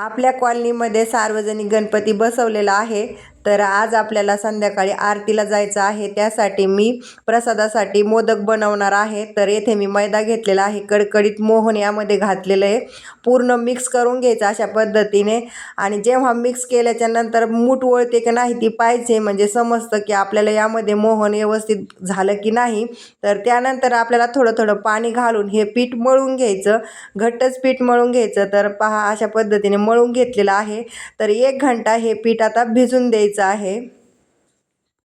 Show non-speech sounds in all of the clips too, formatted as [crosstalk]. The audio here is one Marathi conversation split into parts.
आपल्या कॉलनीमध्ये सार्वजनिक गणपती बसवलेला आहे. तर आज आपल्याला संध्याकाळी आरतीला जायचं आहे. त्यासाठी मी प्रसादासाठी मोदक बनवणार आहे. तर येथे मी मैदा घेतलेला आहे. कडकडीत मोहन यामध्ये घातलेलं आहे. पूर्ण मिक्स करून घ्यायचं अशा पद्धतीने. आणि जेव्हा मिक्स केल्याच्यानंतर मूठ वळते की नाही ती पाहिजे म्हणजे समजतं की आपल्याला यामध्ये मोहन व्यवस्थित झालं की नाही. तर त्यानंतर आपल्याला थोडं थोडं पाणी घालून हे पीठ मळून घ्यायचं. घट्टच पीठ मळून घ्यायचं. तर पहा अशा पद्धतीने मळून घेतलेलं आहे. तर एक घंटा हे पीठ आता भिजून द्यायचं. आहे.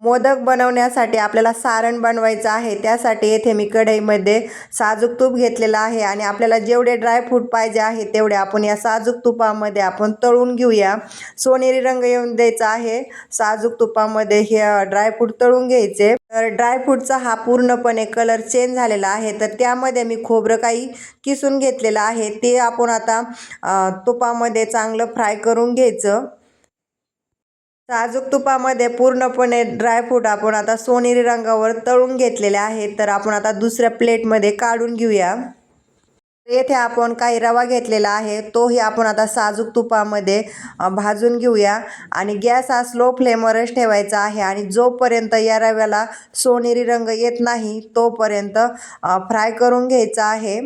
मोदक बनवण्यासाठी आपल्याला सारण बनवायचं आहे. त्यासाठी येथे मी कढईमध्ये साजूक तूप घेतलेलं आहे आणि आपल्याला जेवढे ड्रायफ्रूट पाहिजे आहे तेवढे आपण या साजूक तुपामध्ये आपण तळून घेऊया. सोनेरी रंग येऊन द्यायचा आहे. साजूक तुपामध्ये हे ड्रायफ्रूट तळून घ्यायचे. तर ड्रायफ्रूटचा हा पूर्णपणे कलर चेंज झालेला आहे. तर त्यामध्ये मी खोबरं काही किसून घेतलेलं आहे. ते आपण आता तुपामध्ये चांगलं फ्राय करून घ्यायचं. साजूक तुपामध्ये पूर्णपणे ड्रायफ्रूट आपण आता सोनेरी रंगावर तळून घेतलेले आहेत. तर आपण आता दुसऱ्या प्लेटमध्ये काढून घेऊया. येथे आपण काही रवा घेतलेला आहे. तोही आपण आता साजूक तुपामध्ये भाजून घेऊया. आणि गॅस हा स्लो फ्लेमवरच ठेवायचा आहे. आणि जोपर्यंत या रव्याला सोनेरी रंग येत नाही तोपर्यंत फ्राय करून घ्यायचा आहे.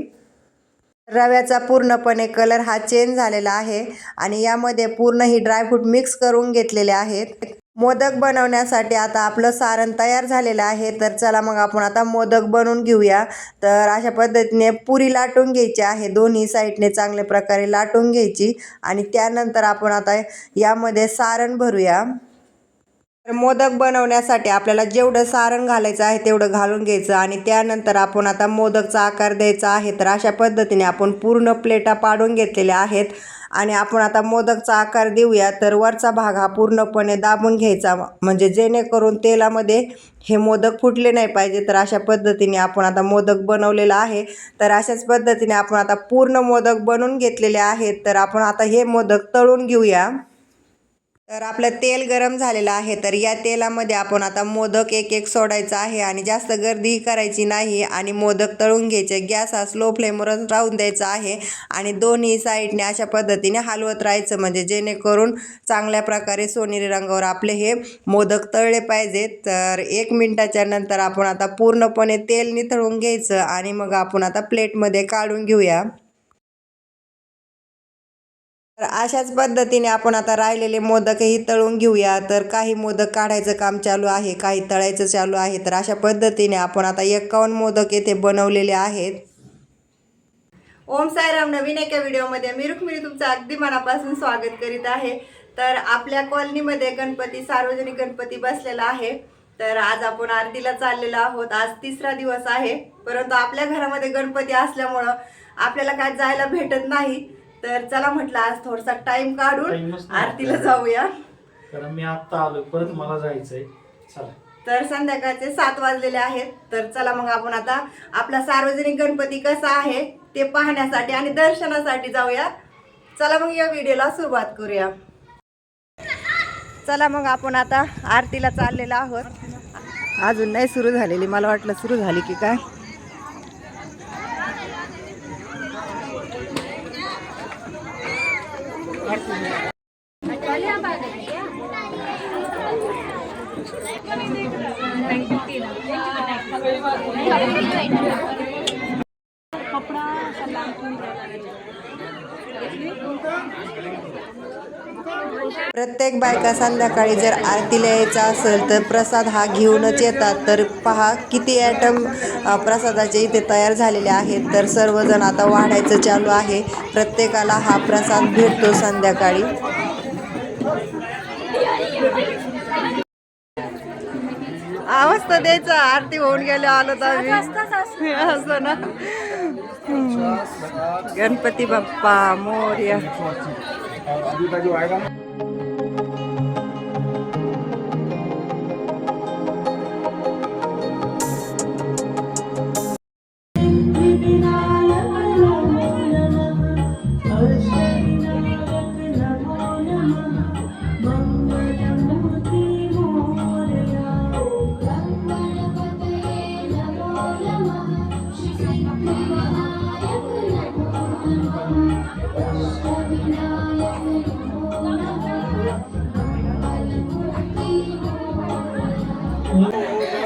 रव्याचा पूर्णपणे कलर हा चेंज झालेला आहे आणि यामध्ये पूर्ण ही ड्रायफ्रूट मिक्स करून घेतलेले आहेत. मोदक बनवण्यासाठी आता आपलं सारण तयार झालेलं आहे. तर चला मग आपण आता मोदक बनवून घेऊया. तर अशा पद्धतीने पुरी लाटून घ्यायची आहे. दोन्ही साईडने चांगल्या प्रकारे लाटून घ्यायची आणि त्यानंतर आपण आता यामध्ये सारण भरूया. तर मोदक बनवण्यासाठी आपल्याला जेवढं सारण घालायचं आहे तेवढं घालून घ्यायचं आणि त्यानंतर आपण आता मोदकचा आकार द्यायचा आहे तर अशा पद्धतीने आपण पूर्ण प्लेटा पाडून घेतलेल्या आहेत. आणि आपण आता मोदकचा आकार देऊया तर वरचा भाग हा पूर्णपणे दाबून घ्यायचा म्हणजे जेणेकरून तेलामध्ये हे मोदक फुटले नाही पाहिजे. तर अशा पद्धतीने आपण आता मोदक बनवलेला आहे. तर अशाच पद्धतीने आपण आता पूर्ण मोदक बनवून घेतलेले आहेत. तर आपण आता हे मोदक तळून घेऊया. तर आपलं तेल गरम झालेलं आहे तर या तेलामध्ये आपण आता मोदक एक एक सोडायचा आहे आणि जास्त गर्दी करायची नाही आणि मोदक तळून घ्यायचे. गॅस हा स्लो फ्लेमवरच राहून द्यायचा आहे आणि दोन्ही साईडने अशा पद्धतीने हलवत राहायचं म्हणजे जेणेकरून चांगल्या प्रकारे सोनेरी रंगावर आपले हे मोदक तळले पाहिजेत तर एक मिनटाच्या नंतर आपण आता पूर्णपणे तेल निथळून घ्यायचं आणि मग आपण आता प्लेटमध्ये काढून घेऊया. तर अशाच पद्धतीने आपण आता राहिलेले मोदकही तळून घेऊया. तर काही मोदक काढायचं काम चालू आहे काही तळायचं चालू आहे. तर अशा पद्धतीने आपण आता एकावन्न मोदक येथे बनवलेले आहेत. ओम साईराम नवीन एका व्हिडिओमध्ये मी रुक्मिणी तुमचं अगदी मनापासून स्वागत करीत आहे. तर आपल्या कॉलनीमध्ये गणपती सार्वजनिक गणपती बसलेला आहे. तर आज आपण आरतीला चाललेलो आहोत. आज तिसरा दिवस आहे. परंतु आपल्या घरामध्ये गणपती असल्यामुळं आपल्याला काय जायला भेटत नाही. तर चला म्हटलं आज थोडासा टाइम काढून नाही आरतीला. जाऊया. कारण मी आत्ता आलो परत मला जायचंय. चला. तर संध्याकाळचे सात वाजलेले आहेत. तर चला मग आपण आता आपला सार्वजनिक गणपती कसा आहे ते पाहण्यासाठी आणि दर्शनासाठी जाऊया. चला मग या व्हिडिओला सुरुवात करूया. चला मग आपण आता आरतीला चाललेलो आहोत. अजून नाही सुरू झालेली. मला वाटलं सुरू झाली की काय? प्रत्येक बायका संध्याकाळी जर आरतीला यायचा असेल तर प्रसाद हा घेऊनच येतात. तर पहा किती ॲटम प्रसादाचे इथे तयार झालेले आहेत. तर सर्वजण आता वाढायचं चालू आहे. प्रत्येकाला हा प्रसाद भेटतो संध्याकाळी. आवाज तर द्यायचा आरती होऊन गेले आलो तर आम्ही. असं ना. गणपती बाप्पा मोर्या.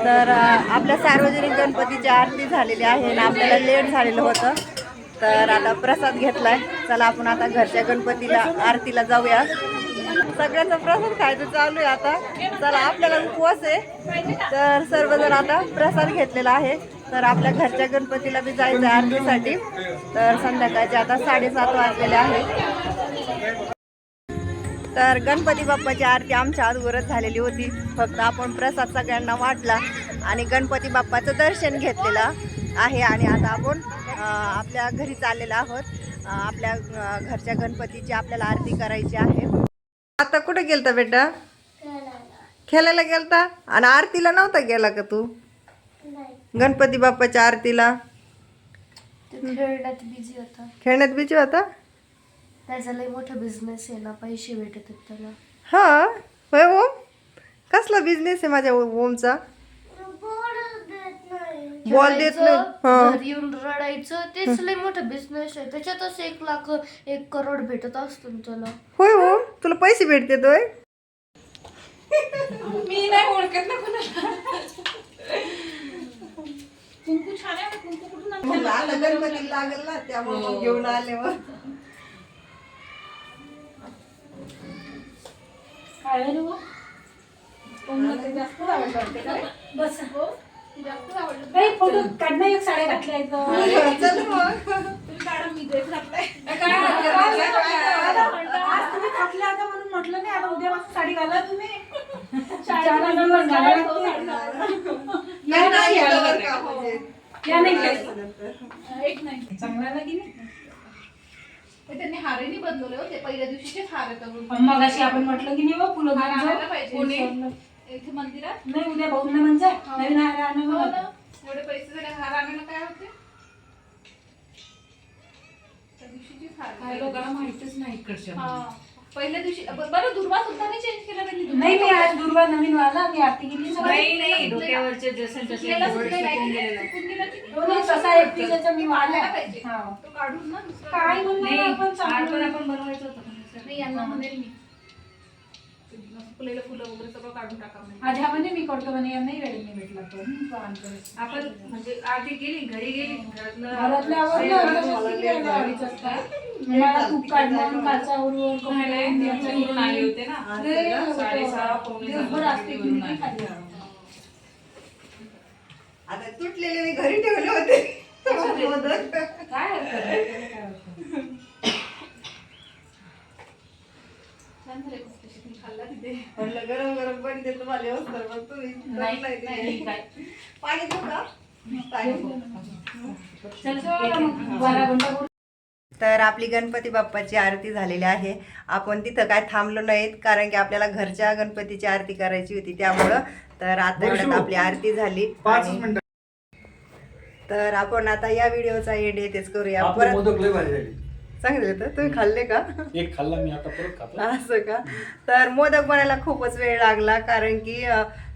तर आपल्या सार्वजनिक गणपतीची आरती झालेली आहे आणि आपल्याला लेट झालेलं होतं. तर आता प्रसाद घेतलाय. चला आपण आता घरच्या गणपतीला आरतीला जाऊया. सगळ्यांचा प्रसाद खायचं चालू आहे आता. चला आपल्याला उपवास आहे. तर सर्वजण आता प्रसाद घेतलेला आहे. तर आपल्या घरच्या गणपतीला बी जायचं आरतीसाठी. तर संध्याकाळचे आता साडेसात वाजलेले आहे. तर गणपती बाप्पाची आरती आमच्या अगोदरच झालेली होती. फक्त आपण प्रसाद सगळ्यांना वाटला आणि गणपती बाप्पाचं दर्शन घेतलेलं आहे आणि आता आपण आपल्या घरी चाललेलो आहोत. आपल्या घरच्या गणपतीची आपल्याला आरती करायची आहे. आता कुठे गेलता बेटा? खेळायला गेलता? आणि आरतीला नव्हता गेला का तू? गणपती बाप्पाच्या आरतीला? खेळण्यात बिझी होता. खेळण्यात बिची होता? त्याचा लय मोठा बिझनेस आहे ना पैसे भेटत आहेत त्याला. हा? होय ओम कसला बिझनेस आहे माझ्या ओ- ओमचा? बॉल देत नाही. हा. घरी येऊन रडायचं तेच लय मोठा बिझनेस आहे. त्याच्यातच एक लाख एक करोड भेटत असतो ना त्याला. होय ओम तुला पैसे भेटते तोय मी नाही ओळखत ना कोणाला. कुंकू छान आहे कुंकू कुठून आणलं? आता गणपती लागेल ना त्यामुळे घेऊन आले काय फोटो काढणं एक साड्या घातल्या आहेत मग. तुम्ही घातलाय. आज तुम्ही थकल्या होत्या म्हणून म्हटलं नाही आता उद्यापासून साडी घाला तुम्ही. लागतो. या नाही. या नाही घालायचं. एक नाही. चांगला आला की नाही त्यांनी हारही नाही बदलवले होते पहिल्या दिवशीचेच हार मग अशी आपण म्हटलं की नाही हो, फुलं हार घेऊन आणायला जाऊ. पाहिजे. कोणी? इथे मंदिरात? नाही उद्या भाऊंना म्हणजे. नवीन हार आणू हो एवढे पैसे झाले हार आणायला काय होते? त्या दिवशीचेच हार लोकांना माहितच नाही इकडच्या हा. पहिल्या दिवशी ब- बरं दुर्वा सुद्धा नाही चेंज केला त्यांनी दुर्वा. नाही मी आज दुर्वा नवीन वाला मी आरती केली. नाही नाही डोक्यावरचे जसे तसे आहे की नाही? सुकून गेला की नाही? तसा एकटीचा मी वाला पाहिजे. हा. तो काढून ना दुसरा हार पण आपण बनवायचं होतं नाही यांना म्हणेल मी सुकलेलं फुलं वगैरे सगळं काढून टाका म्हणे. आज हा म्हणे मी करतो म्हणे यांनाही वेळ नाही भेटला हं, तो आणतो. आपण म्हणजे आधी गेली घरी गेली घरातलं असतं? मला तूप काढणं आले होते ना. साडेसहा, पावणे दिवसभर असते की. खाली. आता तुटलेले मी घरी ठेवले होते. काय हरकत नाही, त्याला काय हरकत नाही. छान झाले खुसखुशीत. मी खाल्ला तिथे म्हणलं गरम गरम पण ते तुम्हाला व्यवस्था मग तुम्ही नाही, नाही नाही, दिली. काय. पाणी देऊ का पाणी देऊ. चल, चला मग, बारा घंटा बोलू. तर आपली गणपती बाप्पाची आरती झालेली आहे आपण तिथं काय थांबलो नाहीत कारण की आपल्याला घरच्या गणपतीची आरती करायची होती त्यामुळं तर आता एवढ्यात आपली आरती झाली पाच आणि- मिनिटं तर आपण आता या व्हिडिओचा एंड येतेच करूया आपले परत मोदक लय भारी झाली चांगले तर तुम्ही खाल्ले का? एक खाल्ला मी आता परत खातो. [laughs] असं का? तर मोदक बनायला खूपच वेळ लागला कारण की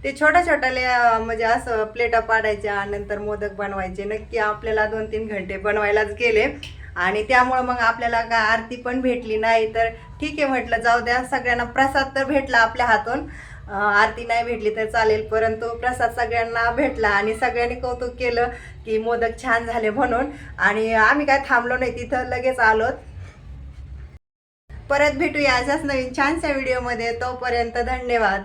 ते छोट्या छोट्याले अं, म्हणजे असं प्लेटा पाडायच्या नंतर मोदक बनवायचे. नक्की आपल्याला दोन तीन घंटे बनवायलाच गेले. आणि त्यामुळं मग आपल्याला काय आरती पण भेटली नाही. तर ठीक आहे म्हटलं जाऊ द्या. सगळ्यांना प्रसाद तर भेटला आपल्या हातून. आरती नाही भेटली तर चालेल परंतु प्रसाद सगळ्यांना भेटला आणि सगळ्यांनी कौतुक केलं की मोदक छान झाले म्हणून. आणि आम्ही काय थांबलो नाही तिथं लगेच आलोत परत भेटूया अशाच नवीन छानशा व्हिडिओमध्ये तोपर्यंत धन्यवाद.